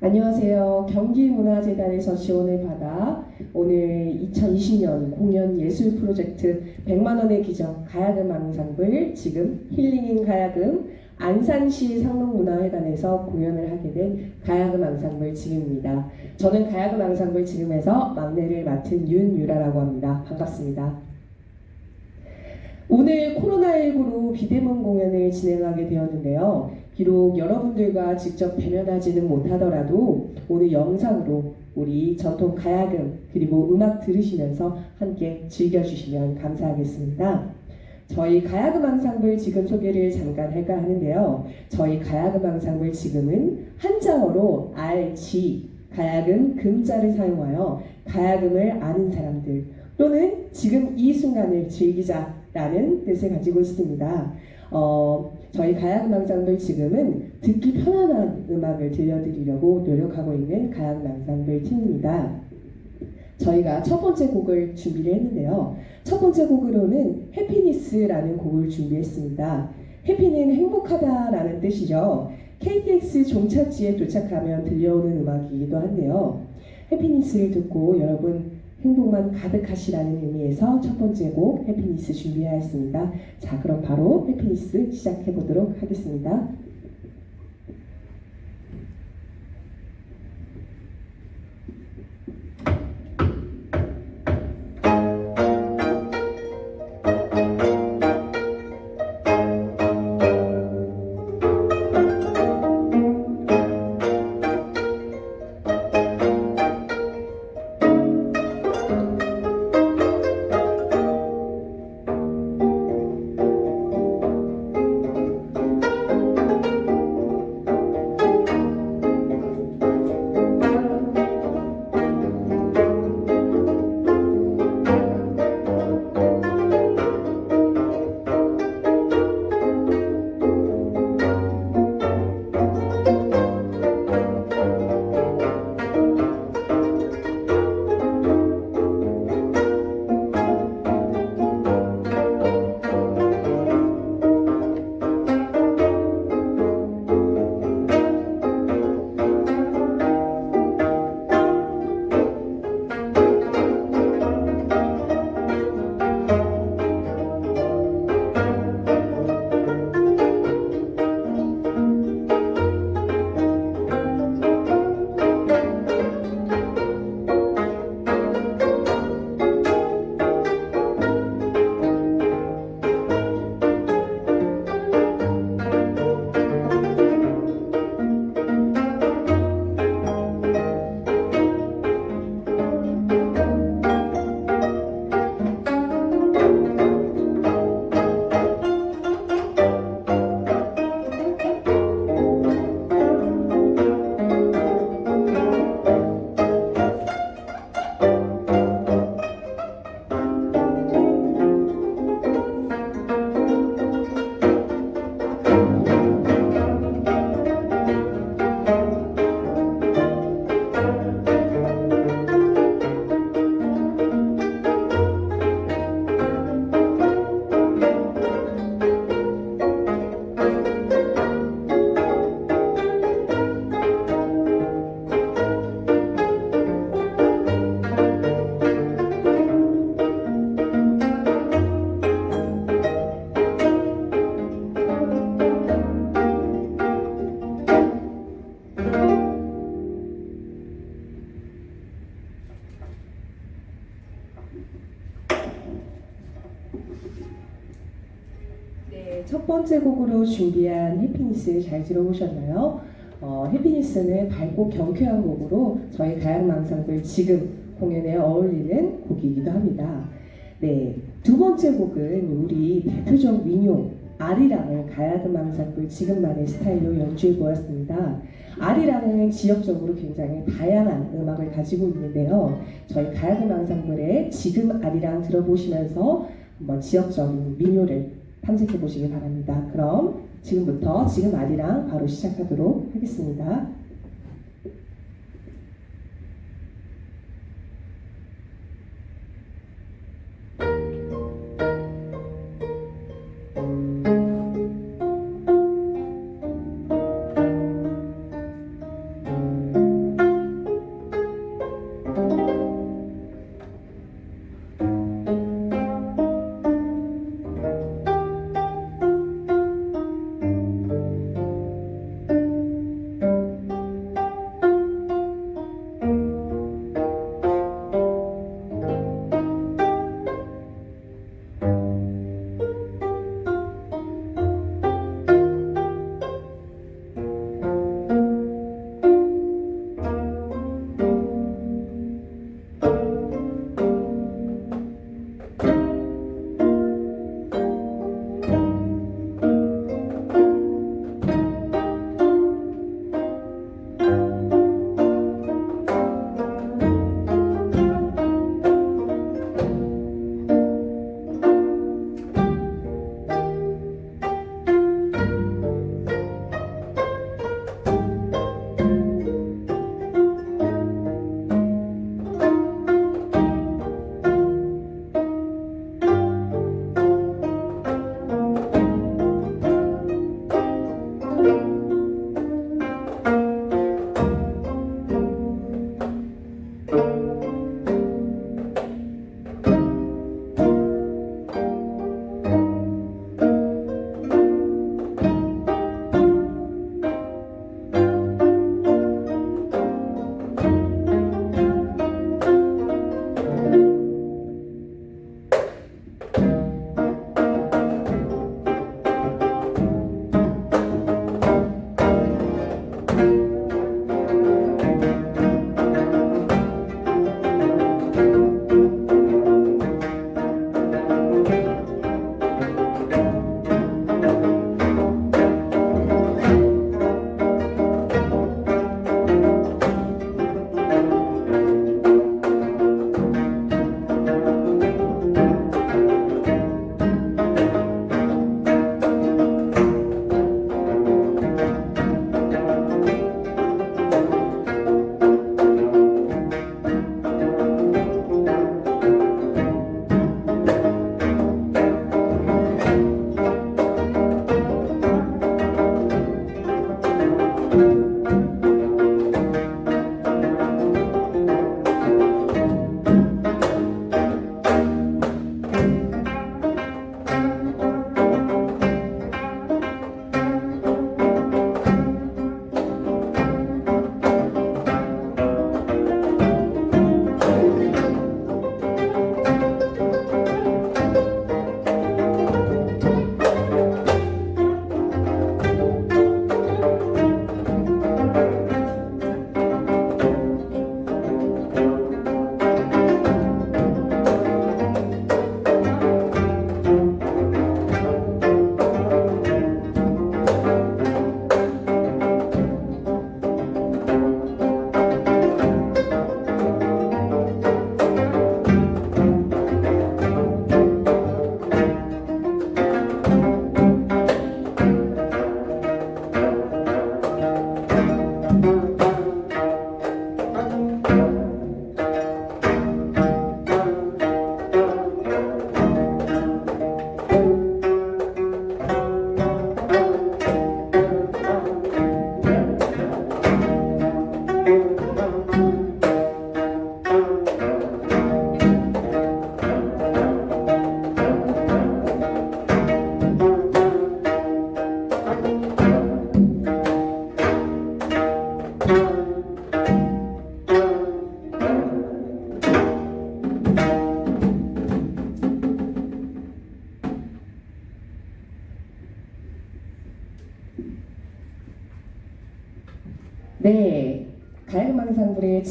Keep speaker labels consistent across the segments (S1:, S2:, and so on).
S1: 안녕하세요. 경기문화재단에서 지원을 받아 오늘 2020년 공연 예술 프로젝트 100만원의 기적 가야금 앙상블 지금 힐링인 가야금 안산시 상록문화회관에서 공연을 하게 된 가야금 앙상블 지금입니다. 저는 가야금 앙상블 지금에서 막내를 맡은 윤유라라고 합니다. 반갑습니다. 오늘 코로나19로 비대면 공연을 진행하게 되었는데요. 비록 여러분들과 직접 대면하지는 못하더라도 오늘 영상으로 우리 전통 가야금 그리고 음악 들으시면서 함께 즐겨주시면 감사하겠습니다. 저희 가야금 앙상블 지금 소개를 잠깐 할까 하는데요. 저희 가야금 앙상블 지금은 한자어로 알지 가야금 금자를 사용하여 가야금을 아는 사람들 또는 지금 이 순간을 즐기자라는 뜻을 가지고 있습니다. 어, 저희 앙상블 지금은 듣기 편안한 음악을 들려드리려고 노력하고 있는 앙상블 팀입니다. 저희가 첫 번째 곡을 준비를 했는데요. 첫 번째 곡으로는 해피니스라는 곡을 준비했습니다. 해피는 행복하다라는 뜻이죠. KTX 종착지에 도착하면 들려오는 음악이기도 한데요. 해피니스를 듣고 여러분 행복만 가득하시라는 의미에서 첫 번째 곡 해피니스 준비하였습니다. 자, 그럼 바로 해피니스 시작해 보도록 하겠습니다. 번째 곡으로 준비한 해피니스 잘 들어보셨나요? 어, 해피니스는 밝고 경쾌한 곡으로 저희 가양망상들 지금 공연에 어울리는 곡이기도 합니다. 네, 두 번째 곡은 우리 대표적 민요 아리랑을 가야금 망상들 지금만의 스타일로 연주해 보았습니다. 아리랑은 지역적으로 굉장히 다양한 음악을 가지고 있는데요. 저희 가야금 망상들의 지금 아리랑 들어보시면서 한번 지역적인 민요를 탐색해 보시기 바랍니다. 그럼 지금부터 지금 아리랑 바로 시작하도록 하겠습니다.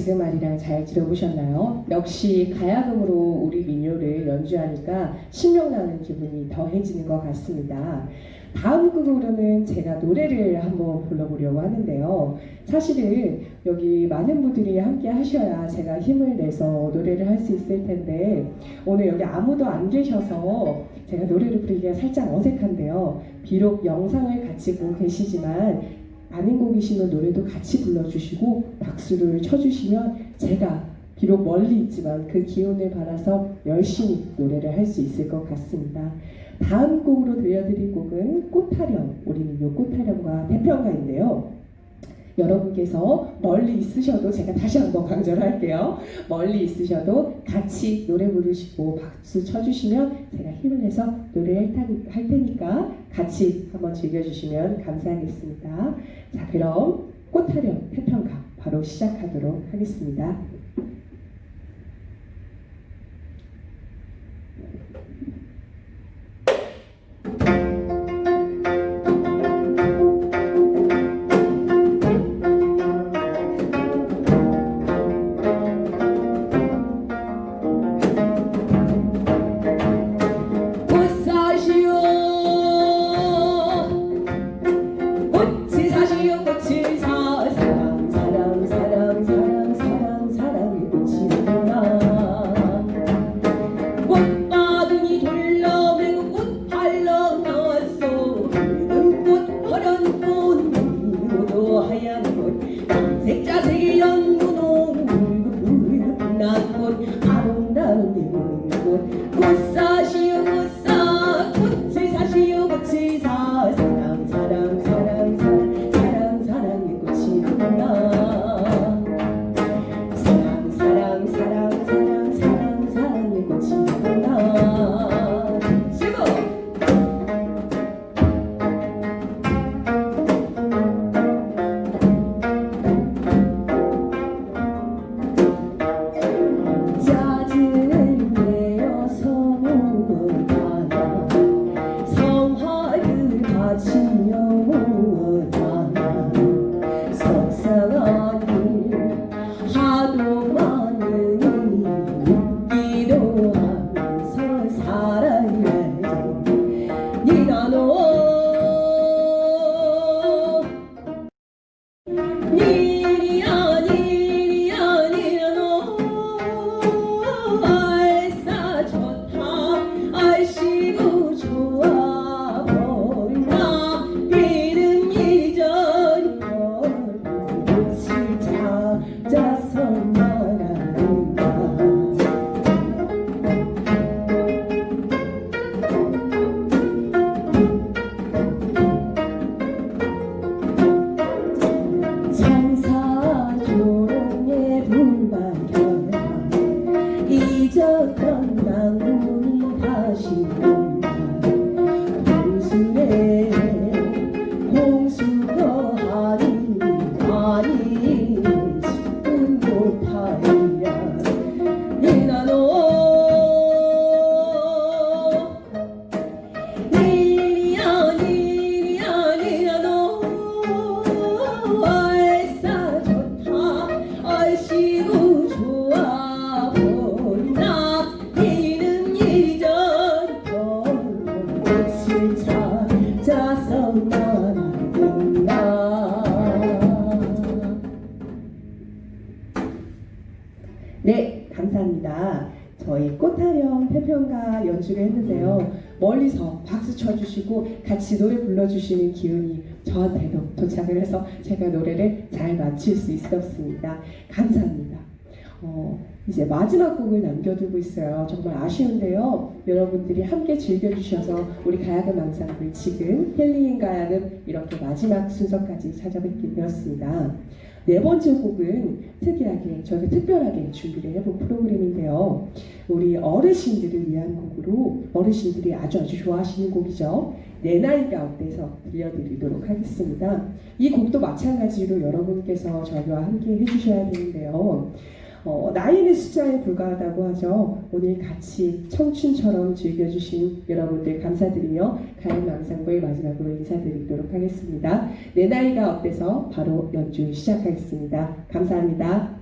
S1: 지금 아리랑 잘 들어보셨나요? 역시 가야금으로 우리 민요를 연주하니까 신명나는 기분이 더해지는 것 같습니다. 다음 곡으로는 제가 노래를 한번 불러보려고 하는데요. 사실은 여기 많은 분들이 함께 하셔야 제가 힘을 내서 노래를 할 수 있을 텐데 오늘 여기 아무도 안 계셔서 제가 노래를 부르기가 살짝 어색한데요. 비록 영상을 같이 보고 계시지만 아는 곡이시면 노래도 같이 불러주시고 박수를 쳐주시면 제가 비록 멀리 있지만 그 기운을 받아서 열심히 노래를 할 수 있을 것 같습니다. 다음 곡으로 들려드릴 곡은 꽃타령, 우리 민요 꽃타령과 태평가인데요. 여러분께서 멀리 있으셔도 제가 다시 한번 강조를 할게요. 멀리 있으셔도 같이 노래 부르시고 박수 쳐주시면 제가 힘을 내서 노래를 할, 할 테니까 같이 한번 즐겨주시면 감사하겠습니다. 자, 그럼 꽃타령 태평가 바로 시작하도록 하겠습니다. 같이 노래 불러주시는 기운이 저한테도 도착을 해서 제가 노래를 잘 마칠 수 있었습니다. 감사합니다. 어, 이제 마지막 곡을 남겨두고 있어요. 정말 아쉬운데요. 여러분들이 함께 즐겨주셔서 우리 가야금 앙상블 지금 힐링인 가야금 이렇게 마지막 순서까지 찾아뵙게 되었습니다. 네 번째 곡은 특이하게 저희가 특별하게 준비를 해본 프로그램인데요. 우리 어르신들을 위한 곡으로 어르신들이 아주 아주 좋아하시는 곡이죠. 내 나이가 어때서 들려드리도록 하겠습니다. 이 곡도 마찬가지로 여러분께서 저희와 함께 해주셔야 되는데요. 어, 나이는 숫자에 불과하다고 하죠. 오늘 같이 청춘처럼 즐겨주신 여러분들 감사드리며 가연 망상부의 마지막으로 인사드리도록 하겠습니다. 내 나이가 어때서 바로 연주 시작하겠습니다. 감사합니다.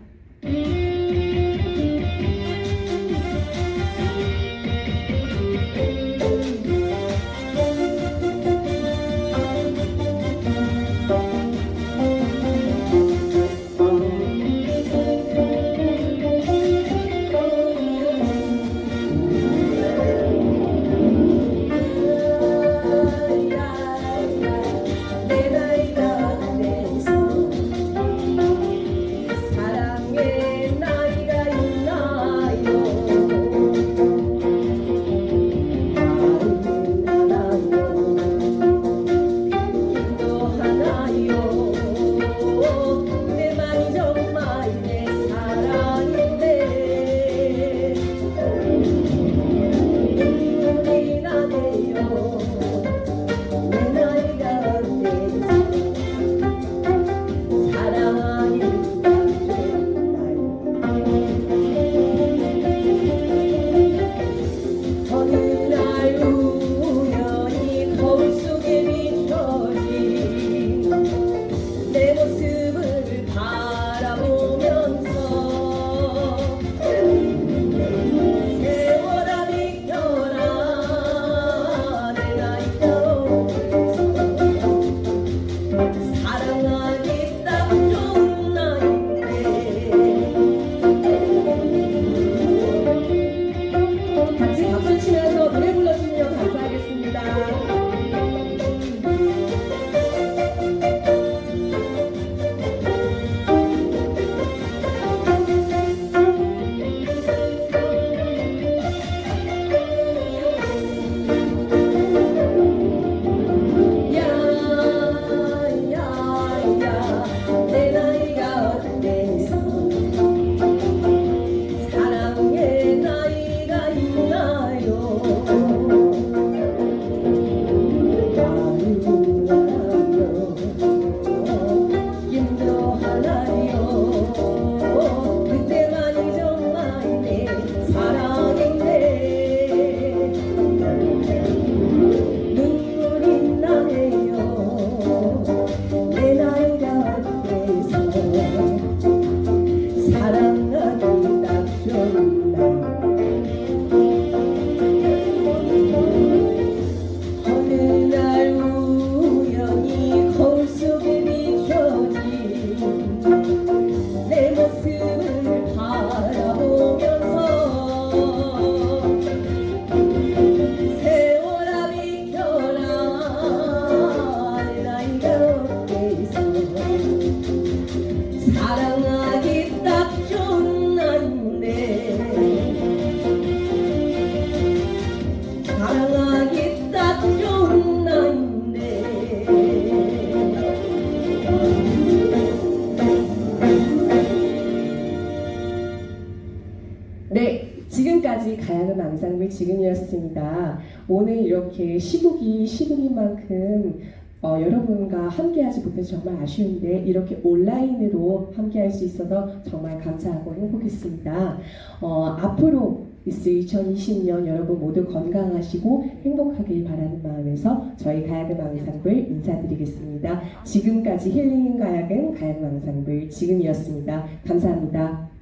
S1: 네, 지금까지 가야금 앙상블 지금이었습니다. 오늘 이렇게 시국이 시국인 만큼 어, 여러분과 함께하지 못해서 정말 아쉬운데 이렇게 온라인으로 함께할 수 있어서 정말 감사하고 행복했습니다. 어, 앞으로 있을 2020년 여러분 모두 건강하시고 행복하길 바라는 마음에서 저희 가야금 앙상블 인사드리겠습니다. 지금까지 힐링 가야금 가야금 앙상블 지금이었습니다. 감사합니다.